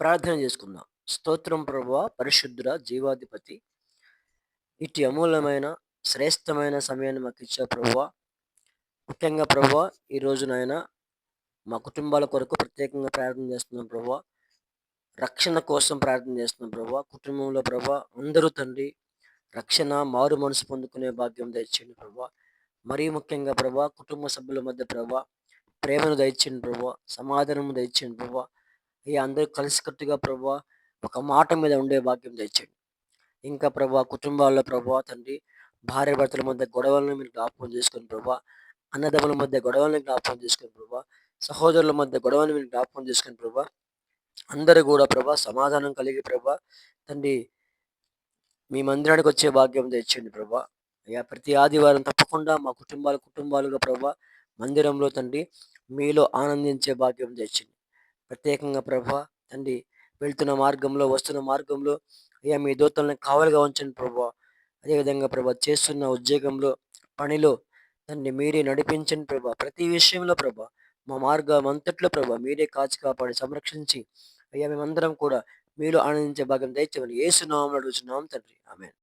ప్రార్థన చేసుకుందాం. స్తోత్రం ప్రభు పరిశుద్ధుడ జీవాధిపతి. ఇటు అమూల్యమైన శ్రేష్టమైన సమయాన్ని మాకు ఇచ్చా ప్రభు. ముఖ్యంగా ప్రభు ఈరోజు నాయన మా కుటుంబాల కొరకు ప్రత్యేకంగా ప్రార్థన చేస్తున్నాం ప్రభు. రక్షణ కోసం ప్రార్థన చేస్తున్నాం ప్రభు. కుటుంబంలో ప్రభు అందరూ తండ్రి రక్షణ మారు మనసు పొందుకునే భాగ్యం దయచేయండి ప్రభు. మరీ ముఖ్యంగా ప్రభా కుటుంబ సభ్యుల మధ్య ప్రభా ప్రేమను దయచేయండి ప్రభా. సమాధానము దయచేయండి ప్రభా. ఈ అందరూ కలిసికట్టుగా ప్రభా ఒక మాట మీద ఉండే భాగ్యం తెచ్చండి. ఇంకా ప్రభా కుటుంబాల్లో ప్రభా తండ్రి భార్య భర్తల మధ్య గొడవలను మీరు జ్ఞాపకం చేసుకుని ప్రభా అన్నదమ్ముల మధ్య గొడవలను జ్ఞాపకం చేసుకుని ప్రభా సహోదరుల మధ్య గొడవలను మీరు జ్ఞాపకం చేసుకుని ప్రభా అందరూ కూడా ప్రభా సమాధానం కలిగి ప్రభా తండ్రి మీ మందిరానికి వచ్చే భాగ్యం తెచ్చండి ప్రభా. అయ్యా ప్రతి ఆదివారం తప్పకుండా మా కుటుంబాల కుటుంబాలుగా ప్రభా మందిరంలో తండ్రి మీలో ఆనందించే భాగ్యం తెచ్చింది ప్రత్యేకంగా ప్రభా తండ్రి వెళ్తున్న మార్గంలో వస్తున్న మార్గంలో అయ్యా మీ దూతలను కావలిగా ఉంచండి ప్రభా. అదేవిధంగా ప్రభా చేస్తున్న ఉద్యోగంలో పనిలో తండ్రి మీరే నడిపించండి ప్రభా. ప్రతి విషయంలో ప్రభా మా మార్గం అంతట్లో ప్రభా మీరే కాచి కాపాడి సంరక్షించి అయ్యా మేమందరం కూడా మీలో ఆనందించే భాగం దయచేమని ఏసునామం అడుగుతున్నాం తండ్రి. ఆమె